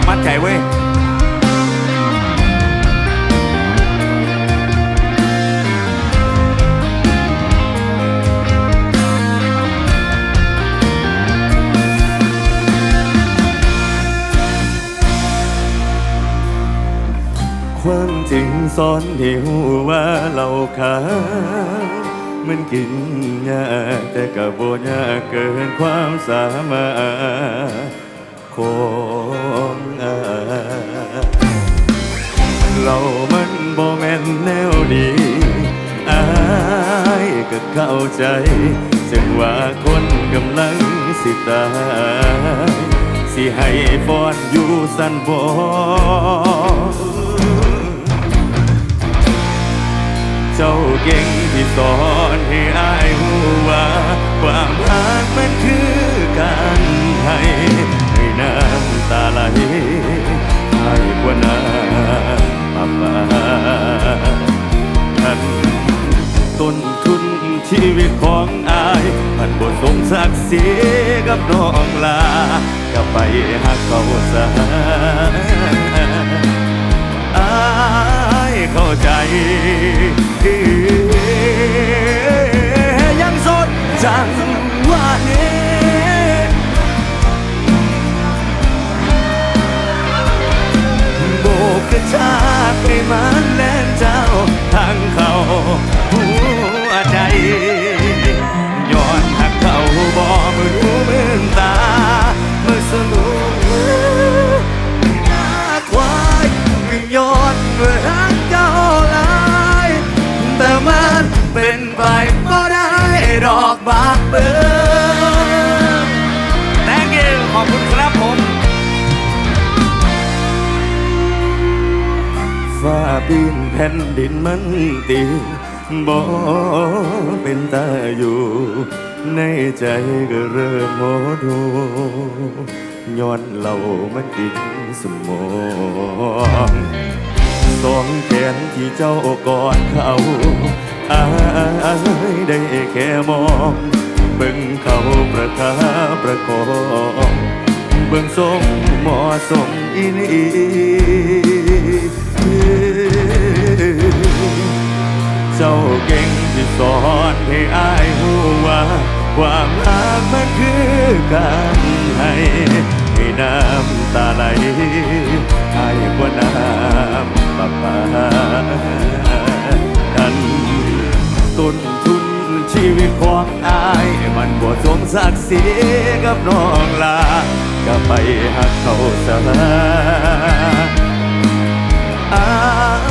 องมั่นใจเว้ยความจริงสอนให้หูว่าเราขามันกินยากแต่ก็บ่ยากเกินความสามารถของ เรามันบ่แม่นแนวดีอายก็เข้าใจจึงว่าคนกำลังสิตาย สิให้ฟอนอยู่สันบ่เจ้าเก่งที่สอนให้อายรู้ว่า ความรักมันคือการให้ให้น้ำ ตาไหลให้กว่าน้ำปาปาทันต้นทุนชีวิตของอายมันบ่สมศักดิ์ศรีกับน้องลาก็ไปหักเขาซะอายเข้าใจยังสดจัง กกระชากให้มัน ผ่นดินมันตีบ่เป็นตาอยู่ ในใจก็เริ่มโมโหย้อนเรามันกินสมองสองแขนที่เจ้ากอดเขาอายได้แค่มองเบิ่งเขาประคาประคองเบิ่งทรงหมอทรงอีนี่ เจ้าเก่งที่สอนให้อายรู้ว่า ความรักมันคือการให้ให้น้ำตาไหลให้กว่าน้ำปาปากันต้นทุนชีวิตของอาย มันบ่สมศักดิ์ศรีกับน้องลาก็ไปหักเขาซะอาย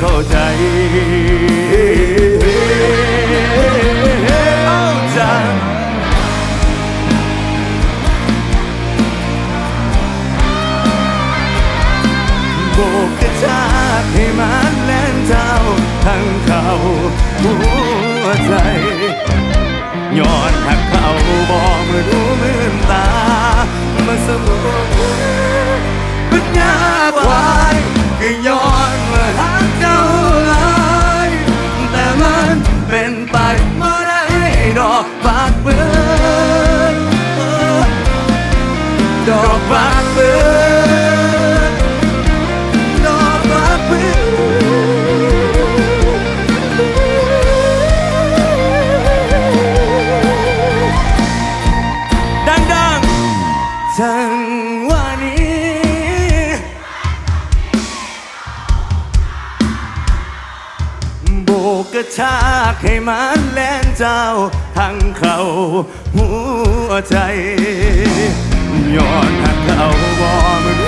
เข้าใจเอาจังโบกกระชากให้มันแล่นเจ้าทั้งเขาหัวใจย้อนหักเขาบอกมือดูมืนตา ให้มันแล่นเจ้า ทั้งเขาหัวใจย้อนหักเขาบอมัน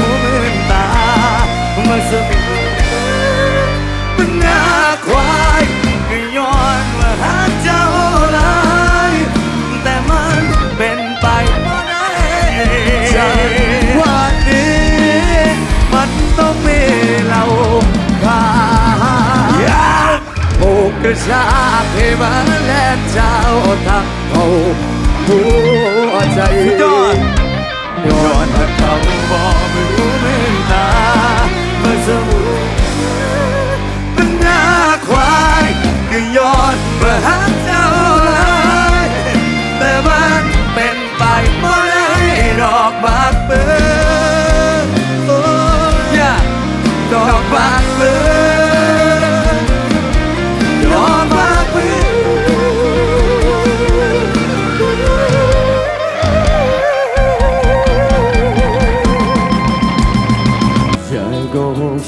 ชากให้มันแล่นเจ้าทักเขาหัวใจยอดย้อนถ้าเขาบอก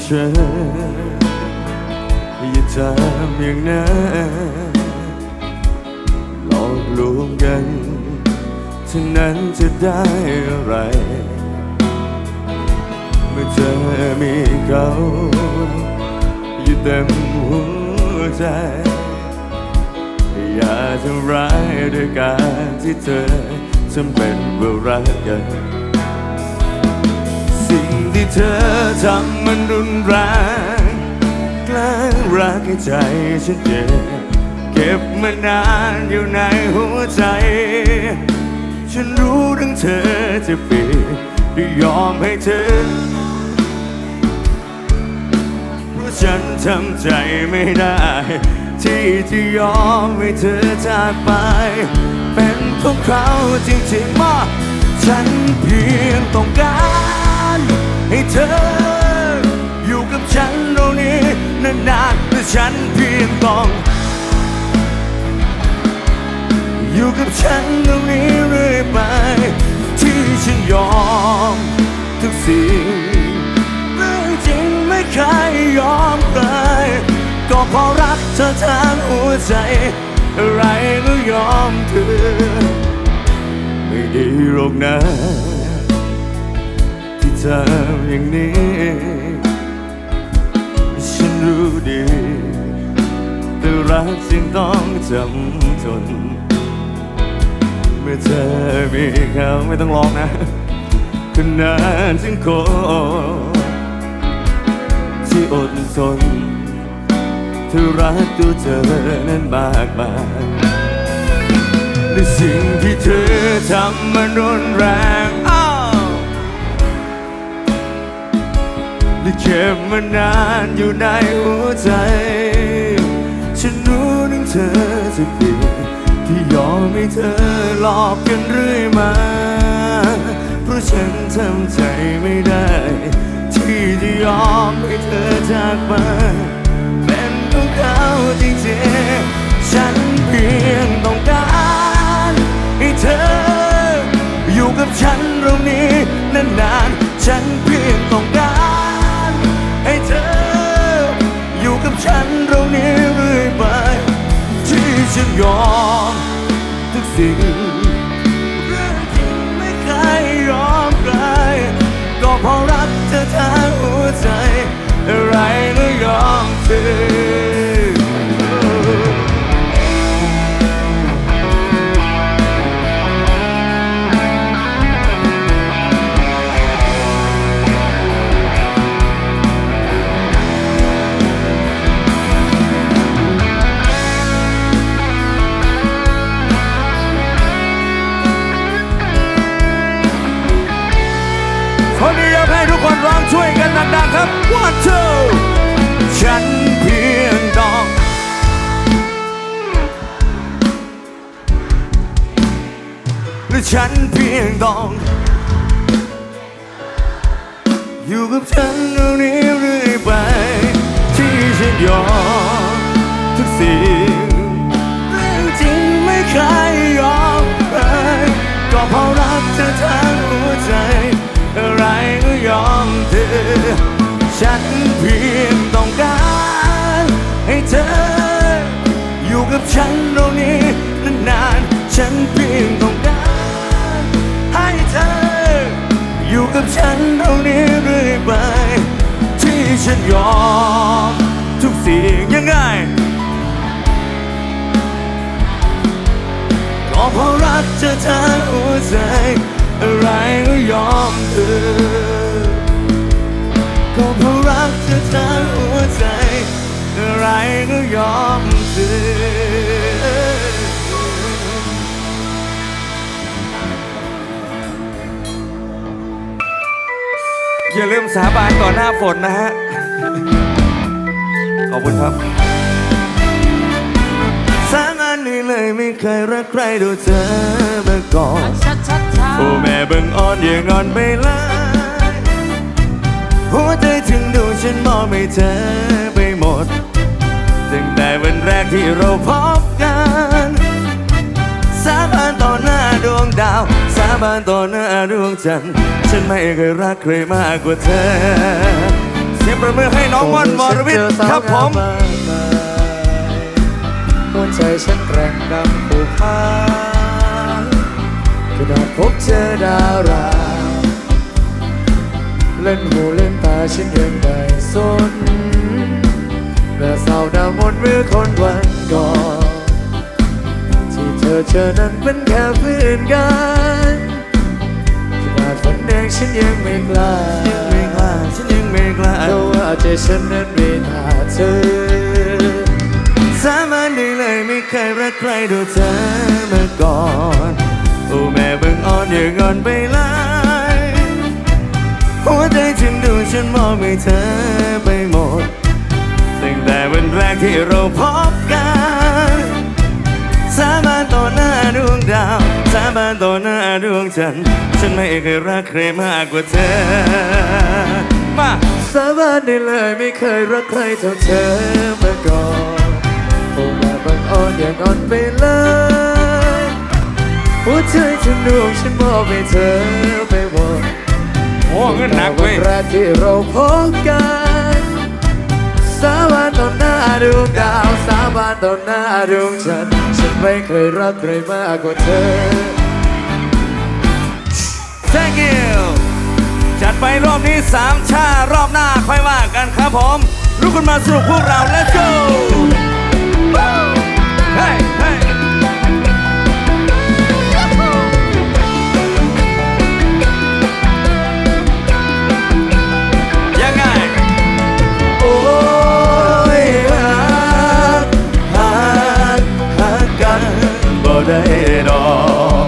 เธออย่าทำอย่างนั้นหลอกลวงกันทั้งนั้นจะได้อะไร เมื่อเธอมีเขาอยู่เต็มหัวใจ อย่าทำร้ายด้วยการที่เธอทำเป็นว่ารักกัน ที่เธอทำมันรุนแรงแกล้งรักให้ใจฉันเจ็บเก็บมานานอยู่ในหัวใจ ฉันรู้ถึงเธอจะเปลี่ยนได้ยอมให้เธอเพราะฉันทำใจไม่ได้ ที่จะยอมให้เธอจากไป เป็นของเขาจริงๆมาฉันเพียงต้องการ ให้เธอ อยู่กับฉันตรงนี้นานๆและฉันเพียงต้อง อยู่กับฉันตรงนี้เรื่อยไป ที่ฉันยอมทุกสิ่งเรื่องจริงไม่เคยยอมใครก็เพราะรักเธอทางหัวใจ อะไรก็ยอมเธอ ไม่ดีหรอกนะ ที่ทำอย่างนี้ ฉันรู้ดี แต่รักจึงต้องจำทน เมื่อเธอมีเขาไม่ต้องร้องนะคนนานจึงโคที่อดทนเธอรักตัวเธอนั้นมากมายในสิ่งที่เธอทำมันรุนแรง และเก็บมานานอยู่ในหัวใจ ฉันรู้ถึงเธอจะเปลี่ยนที่ยอมให้เธอหลอกกันเรื่อยมา เพราะฉันทำใจไม่ได้ ที่จะยอมให้เธอจากไปเป็นของเขาจริงๆ ฉันเพียงต้องการให้เธอ อยู่กับฉันตรงนี้นานๆ ฉันเพียงต้องการ กับฉันเรานี้เรื่อยไป ที่ฉันยอมทุกสิ่ง ยงต้อง อยู่กับฉันตรงนี้เรื่อยไป ที่ฉันยอมทุกสิ่งเรื่องจริงไม่เคยยอมใครก็เพราะรักเธอทางหัวใจ อะไรก็ยอมเธอ ฉันเพียงต้องการให้เธอ อยู่กับฉันตรงนี้นานๆฉันเพียงต้องการ เธอ อยู่กับฉันตรงนี้เรื่อยไป ที่ฉันยอม ทุกสิ่งยังไงก็เพราะรักเธอทางหัวใจ อะไรก็ยอมเธอก็เพราะรักเธอทางหัวใจ อะไรก็ยอม อย่าลืมสาบานต่อหน้าฝนนะฮะ ขอบคุณครับสาบานนี้เลยไม่เคยรักใครดูเธอมาก่อนชัดชัดชัดโอ้แม่เบิ่งอ่อนอย่างอ่อนไปเลยหัวใจถึงดูฉันมองไม่เธอไปหมดตั้งแต่วันแรกที่เราพบกัน สาบานต่อหน้าดวงดาว สาบานต่อหน้าดวงจันทร์ ฉันไม่เคยรักใครมากกว่าเธอสสียงประมือให้น้องม่อนวรวิทย์ครับผมหัวใจฉันแกร่งดังผูกพันขนาดพบเจอดาราเล่นหูเล่นตาฉันยังไม่สนแม่สาวหน้ามนต์เมื่อคนวันก่อนที่เธอเจอนั้นเป็นแค่เพื่อนกันขนาดฝันแดงฉันยังไม่กล้ายังไม่กล้าฉันยังไม่กล้าเพราะว่าใจฉันนั้นไม่น่าเธอ สามัญได้เลยไม่เคยรักใครดูเธอมาก่อนโอ้แม่เบิ่งอ่อนอย่างอ่อนไปหลายหัวใจฉันดูฉันมองไม่เธอไปหมดตั้งแต่วันแรกที่เราพบ สาบานต่อหน้าดวงดาว สาบานต่อหน้าดวงจันทร์ ฉันไม่เคยรักใครมากกว่าเธอ มาสาบานได้เลยไม่เคยรักใครเท่าเธอมาก่อนโอ้แม่บังอ่อนอย่างอ่อนไปเลยหัวใจฉันดวงฉันมอบให้เธอไปหมดโอ้เงินหนักวัเว้ยแรกที่เราพบกัน สาบานต่อหน้าดวงดาว สาบานต่อหน้าดวงจันทร์ฉันไม่เคยรักใครมากกว่าเธอ thank you จัดไปรอบนี้สามชารอบหน้าค่อยว่ากันครับผมลุกขึ้นมาสรุปพวกเรา let's go เฮ้ ได้ดอก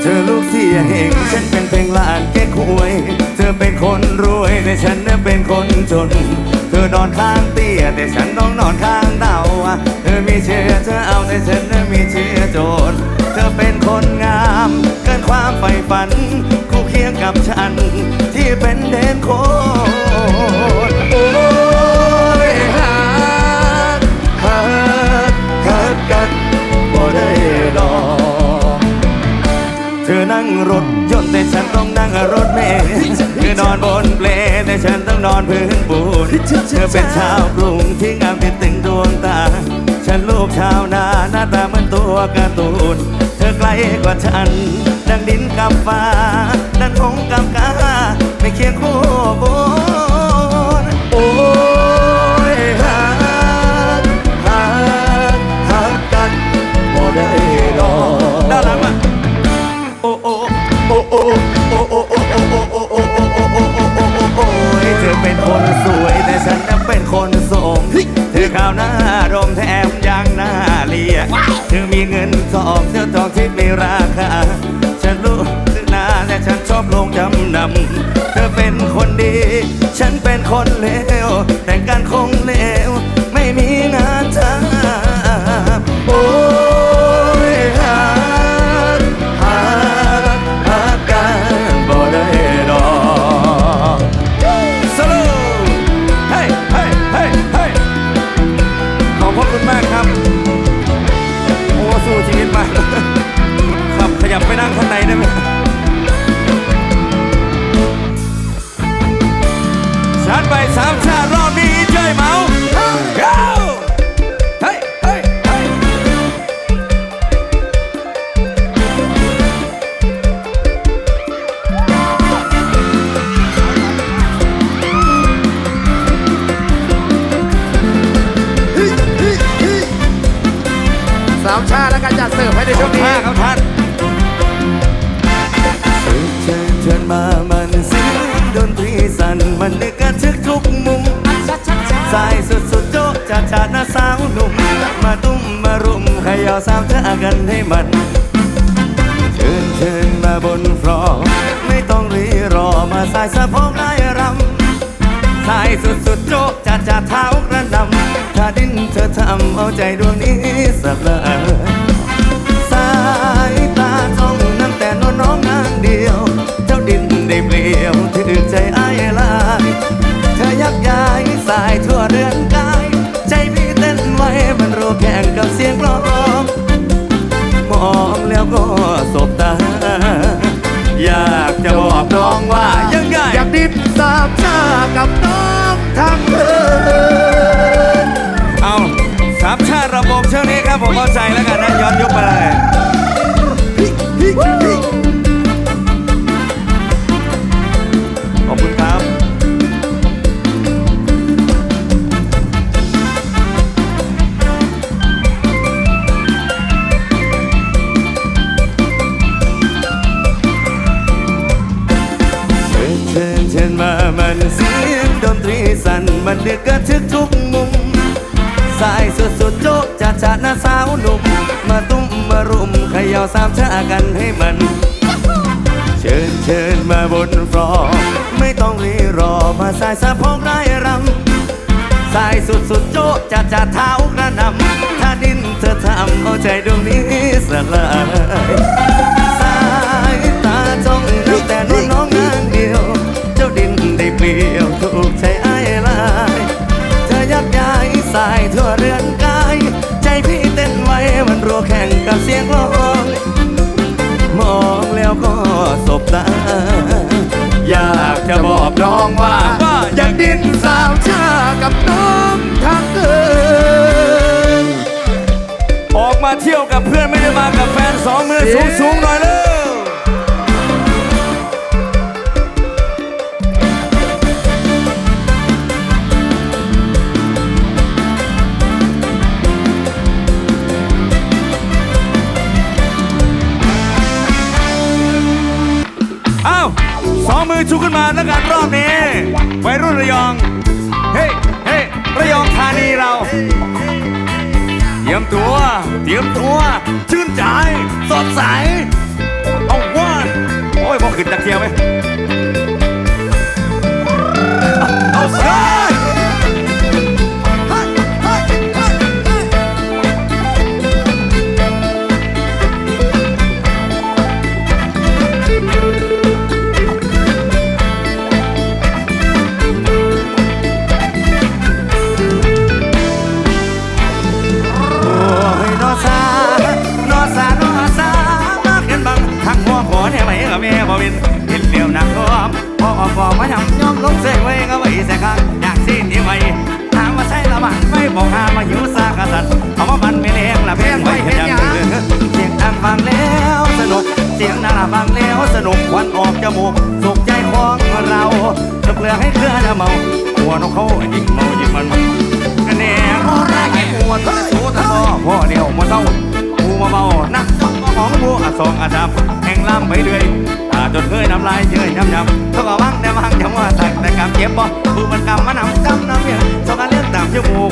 เธอลูกเสียเองฉันเป็นเพียงลานแก่ควย เธอเป็นคนรวยแต่ฉันน่ะเป็นคนจน เธอนอนข้างเตี้ยแต่ฉันต้องนอนข้างเต่าเธอมีเชื้อเธอเอาแต่ฉันน่ะมีเชื้อโจรเธอเป็นคนงามเกินความใฝ่ฝันคู่เคียงกับฉันที่เป็นเด่นโคน นั่งรถยนต์แต่ฉันต้องนั่งรถเมล์เธอนอนบนเปลแต่ฉันต้องนอนพื้นปูนเธอเป็นชาวกรุงที่งามเป็นตึงดวงตา ฉันลูกชาวนาหน้าตาเหมือนตัวการ์ตูน เธอไกลกว่าฉัน ดังดินกับฟ้า ดังหงกับกาไม่เคียงคู่บุญ จ๊ะเท้ากระดำถ้าดิ้นเธอทำเอาใจดวงนี้สับละสายตาจ้องนั่งแต่นอนน้องนางเดียว เจ้าดินได้เปลี่ยวถึงใจอ้ายลาย เธอยักย้ายสายทั่วเรือนกาย ใจพี่เต้นไว้มันรู้แข่งกับเสียงร้องมองแล้วก็สบตา อยากจะบอกน้องว่ายังไงอยากดินสามชากับน้อง ผมเข้าใจแล้วกันนะย้อนยุคไปเลยขอบคุณครับเชิญเชิญมามันเสียงดนตรีสั่นมันเดึกกระทึกทุกมุ จ๊ะจัดจัดนะสาวหนุ่มมาตุ้มมารุมเขย่าสามชากันให้มัน เชิญเชิญมาบนฟลอร์ไม่ต้องรีรอมาสายสะโพกได้รำสายสุดสุดโจ๊ะจัดจัดเท้ากระนำถ้าดินเธอทำเอาใจดวงนี้สลาย องว่า อยากดินสาวชากับน้องทักเกินออกมาเที่ยวกับเพื่อนไม่ได้มากับแฟนสองมือสูงสูงหน่อย อ้ย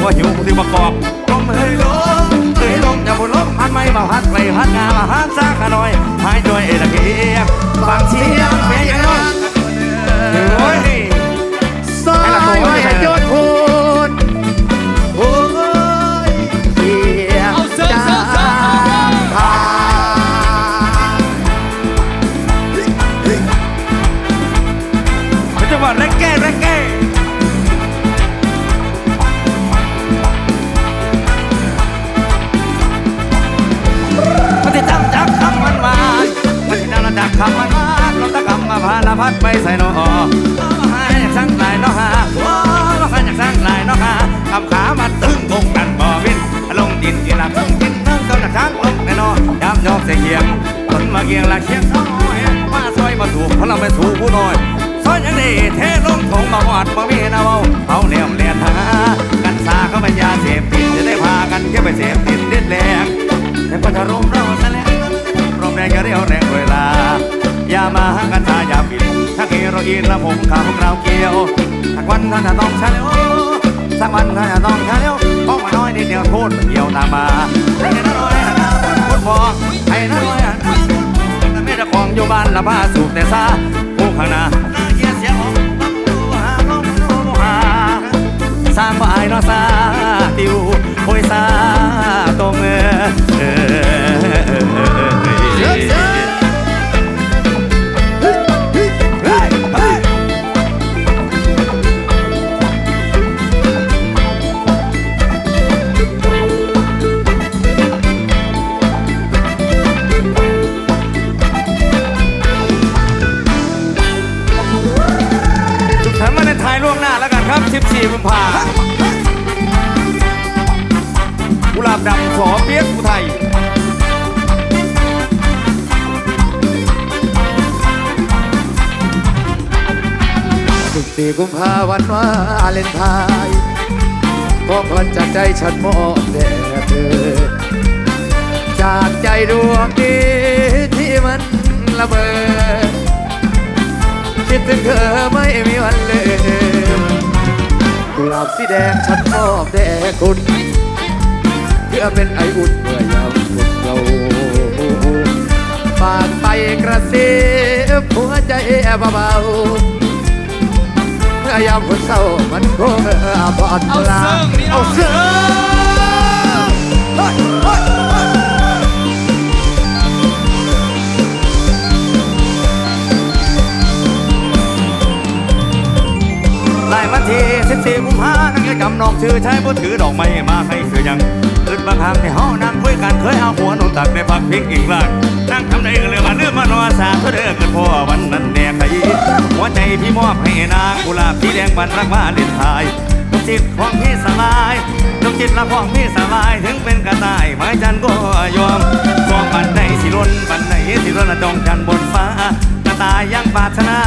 ก็หิวที่ประกอบลมเฮยลมเฮยลมอย่าบุลมหันไม่มาพัดไปพัดงามาพัดซากหน่อยหายด้วยเอตะเกียบางเชียงเมียยังน้องโอ้ยสาย พัดไปใส่นอหายอยากสั่งลายนอหาโอ้หายอยากสั่งลายนอหาคำขามาตึงกงกันบ่วินลงดินกีฬาคงกินนั่งกำลังช้างลงแน่นอนยามยอกเสียเกียงคนมาเกียงละเชียงน้อยมาซอยมาถูกเพราะเราไม่ถูกผู้น้อยซอยยังดีเทลงทงมาหอดมามีนาเบาเอาเหลี่ยมเลียนหากันสาเข้าไปยาเสพติดจะได้พากันแค่ไปเสพติดเดิดแรงแต่พัทรมเราแสลงรมแรงจะเรียวแรงเวลา อย่ามาหากันชาอย่าบินถ้าเกโรอีนละผมขาพวกเราเกี่ยวสักวันท่านจะต้องชาเลียวสักวันท่านจะต้องชาเลียวเพราะมาน้อยนิดเดียวโทษเกี่ยวตามมาให้น้าน้อยหันหน้าคนพอให้น้าน้อยหันหน้าแต่ไม่ได้ของอยู่บ้านละผ้าสูบแต่ซาผู้ข้างหน้าหน้าเกียเสียของต้องดูหาต้องดูหาสร้างบ่อายเนาซาติวโอยซา กุมภาวันวาเลนไทน์ก็พรจากใจฉันมอบแด่เธอ จากใจดวงนี้ที่มันระเบิดคิดถึงเธอไม่มีวันลืมกุหลาบสีแดงฉันมอบแด่คุณเพื่อเป็นไออุ่นเมื่อยามคุณเราฝากไปกระซิบหัวใจเบาๆเมื่อ ยามคนเศร้ามันคงบอดลาเอาเสื้อ ไล่มาที14กุมภานั่งจะจำนองชื่อใช้ผู้ถือดอกไม้มาให้คือยังอึดบางครั้งในห้องนั่งคุยกันเคยเอาหัวนุนตักในพักพิงอีกล่างนั่งทำได้ก็เลยมาเลื่อมานอสาเขาเด้อกันพ่อวันนั้นแน่ใครหัวใจพี่มอบให้นางกุหลาบสีแดงบันรักมาเล่นทายดวงจิตของพี่สลายดวงจิตละของพี่สลายถึงเป็นกระต่ายไม้จันก็ยอมกองบันไหนสิล้นบันไหนสิล้นละจองจันบนฟ้ากระต่ายยังปรารถนา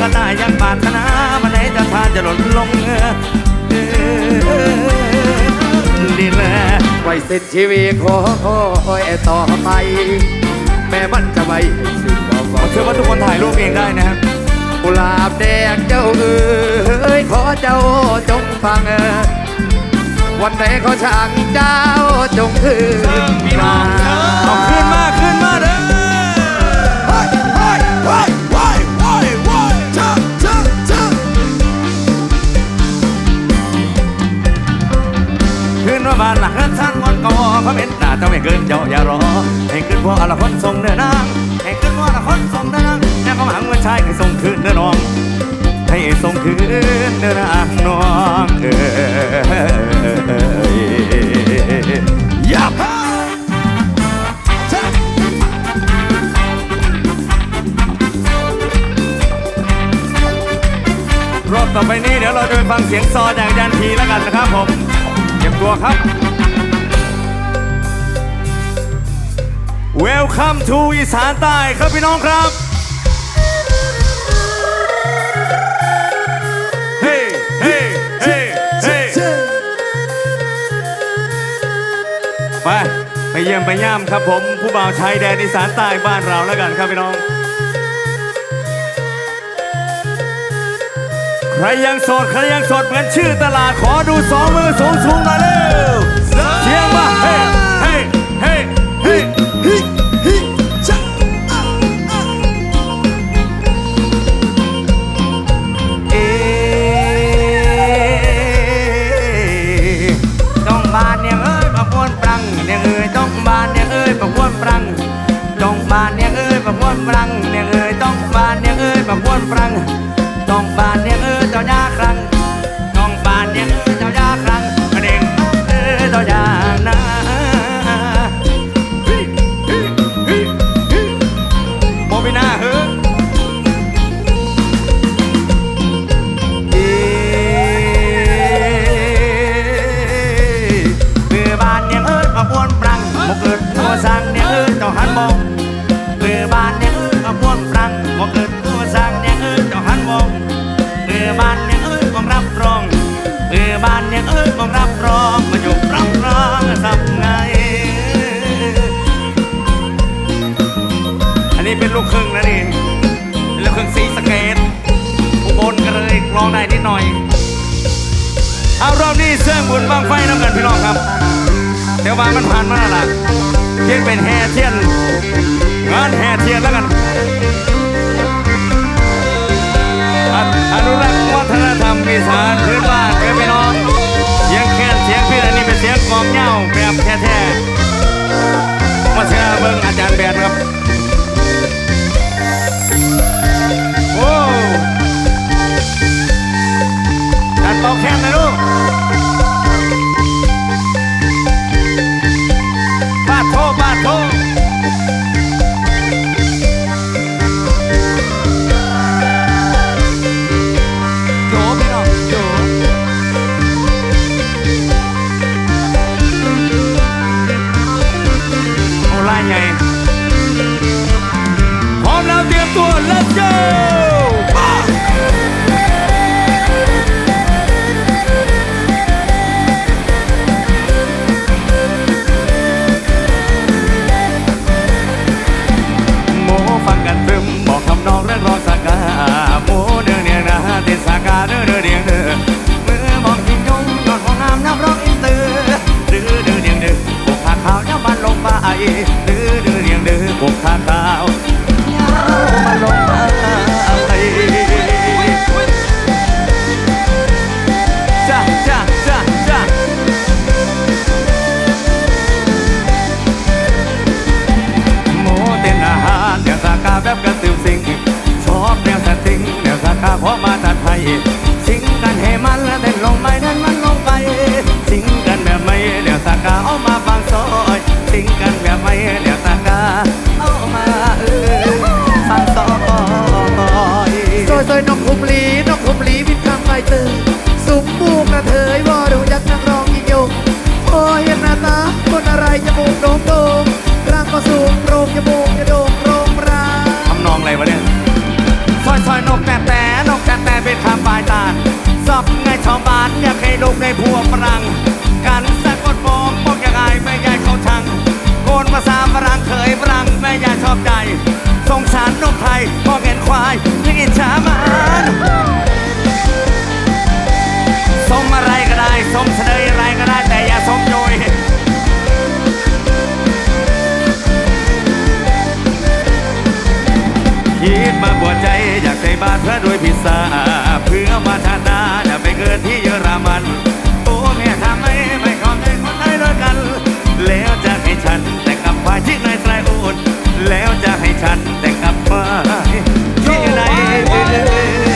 ก็ได้ยังปาถนาวันไหนจะพานจะหล่นลงเออเออดีแลไว้เส้นชีวิตขอคอยต่อไป แม่มันจะไว้สิ่งบอกผมเชื่อว่าทุกคนถ่ายรูปเองได้นะครับกุหลาบแดงเจ้าเอ๋ยขอเจ้าจงฟัง วันไหนเขาช่างเจ้าจงคืนพี่น้องเออเอาขึ้นมาขึ้นมาเด้อ บ้านหลังนั้นท่านวันก่อเขาเป็นหน้าเจ้าไม่เกินเจ้าอย่ารอ ให้ขึ้นพ่อละคนส่งเด้อนางให้ขึ้นพ่อละคนส่งเด้อนางแม่ก็หังเมื่อชายให้ส่งคืนเด้อน้อง ให้ส่งคืนเด้อนางน้องเอ้ยยับรอบต่อไปนี้เดี๋ยวเราจะไปฟังเสียงซอจากอาจารย์ทีแล้วกันนะครับผม ตัวครับ Welcome to อีสานใต้ครับพี่น้องครับ เฮ้เฮ้เฮ้เฮ้ไป ไปเยี่ยมไปย่ามครับผม ผู้บ่าวชายแดนอีสานใต้บ้านเราแล้วกันครับพี่น้อง ใครยังโสด ใครยังโสดเหมือนชื่อตลาดขอดูสองมือสูงสูงหน่อยเร็วเสียงมาเฮ้ นี้เป็นลูกครึ่งนะนี่เป็นลูกครึ่งสีสเกตอุบลก็เลยร้องได้นิดหน่อย เอารอบนี้เสื่อบุญบางไฟน้ำกันพี่น้องครับ เดี๋ยวมามันผ่านมาแล้วล่ะเทียนเป็นแห่เทียนงานแห่เทียนแล้วกันออนุรักษ์วัฒนธรรมอีสานพื้นบ้าน ขอมาตัดไทยสิงกันให้มันแล้วเต้นลงไม่นั้นมันลงไป สิงกันแบบไม่เดี๋ยวสากาเอามาฟังซอยสิงกันแบบไม่เดี๋ยวสากาเอามาเออฟังซอยซอยซอยนกคุมลีนกคุมลีบินคำไปตื่น ลูกในพวกฝรั่งกันสะกดมองพวกยังไงแม่ยายเขาชังโกนภาษาฝรั่งเคยฝรั่งแม่ยายชอบใจ สงสารนกไทยมองเห็นควายยังอิจฉามันสมอะไรก็ได้สมเสนอ บาตรเพื่อด้วยพิซซ่าเพื่อมาทาติหนาจะไปเกิดที่เยอรมันโอ้แม่ทำไมไม่เข้าใจคนไทยด้วยกัน แล้วจะให้ฉันแต่งกับฝ่ายที่นายสายอุดแล้วจะให้ฉันแต่งกับฝ่ายที่นาย